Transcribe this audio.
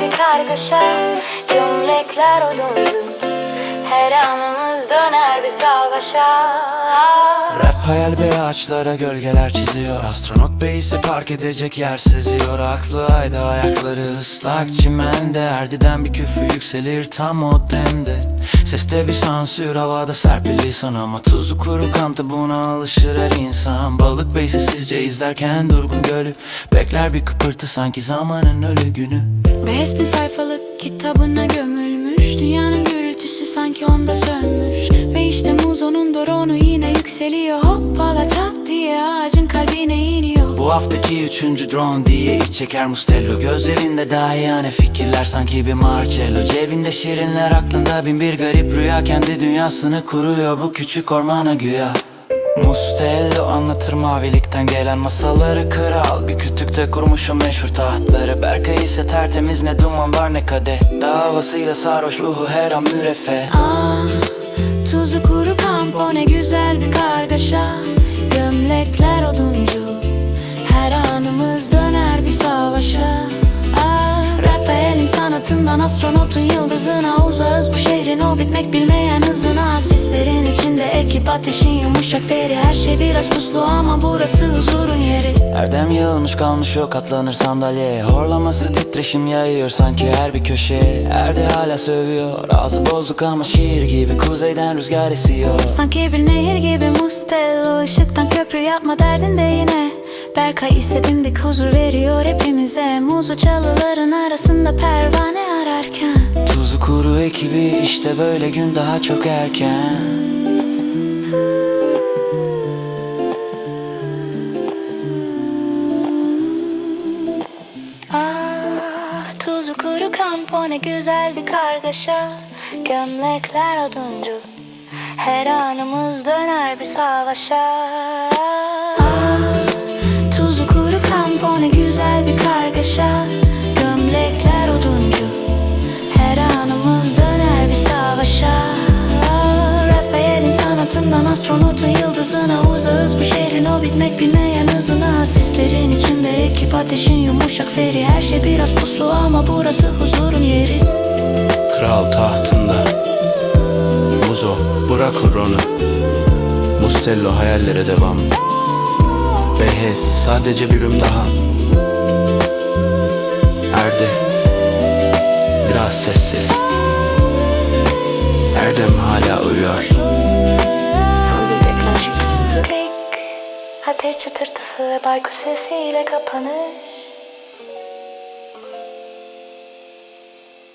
bir kargaşa. Gömlekler odundu Her anımız döner bir savaşa. Rap hayal be ağaçlara gölgeler çiziyor. Astronot bey ise park edecek yer seziyor. Aklı ayda ayakları ıslak çimende. Erdiden bir küfür yükselir tam o demde. Seste bir sansür havada serpilisan Ama tuzu kuru kantı buna alışır her insan. Balık bey sessizce izlerken durgun gölü. Bekler bir kıpırtı sanki zamanın ölü günü. Beş bin sayfalık kitabına gömülmüş. Dünyanın gürültüsü sanki onda sönmüş. Ve işte muz onun doronu yine yükseliyor. Hoppala çat diye ağacın kalbine iniyor. Bu haftaki üçüncü drone diye iç çeker Mustello. Gözlerinde dahiyane fikirler sanki bir Marcello. Cebinde şirinler aklında bin bir garip rüya. Kendi dünyasını kuruyor bu küçük ormana güya Mustello anlatır mavilikten gelen masalları kral. Bir kütükte kurmuşum meşhur tahtları. Berkay ise tertemiz ne duman var ne kadeh Davasıyla sarhoş ruhu her an mürefe. Ah, tuzu kuru kampo ne güzel bir kargaşa. Gömlekler Sanatından astronotun yıldızına Uzağız. Bu şehrin o bitmek bilmeyen hızına. Sislerin içinde ekip ateşin yumuşak feri. Her şey biraz puslu ama burası huzurun yeri. Erdem yığılmış kalmış yok katlanır sandalyeye Horlaması titreşim yayıyor sanki her bir köşeye Erdi hala sövüyor ağzı bozuk ama şiir gibi. Kuzeyden rüzgar esiyor. Sanki bir nehir gibi Mustello ışıktan köprü yapma derdinde yine Berkay ise dimdik huzur veriyor hepimize. Muzu çalıların arasında pervane ararken. Tuzu kuru ekibi işte böyle gün daha çok erken. Ah, tuzu kuru kampo ne güzel bir kargaşa. Gömlekler oduncu Her anımız döner bir savaşa kampo ne güzel bir kargaşa. Gömlekler oduncu. Her anımız döner bir savaşa. Rafael'in sanatından astronotun yıldızına. Uzağız bu şehrin o bitmek bilmeyen hızına. Sislerin içinde ekip ateşin yumuşak feri. Her şey biraz puslu ama burası huzurun yeri. Kral tahtında. Muzo bırak onu Mustello hayallere devam Behez sadece bir üm daha. Erdi Biraz sessiz. Erdem hala uyuyor. Ateş çıtırtısı ve baykuş sesiyle kapanış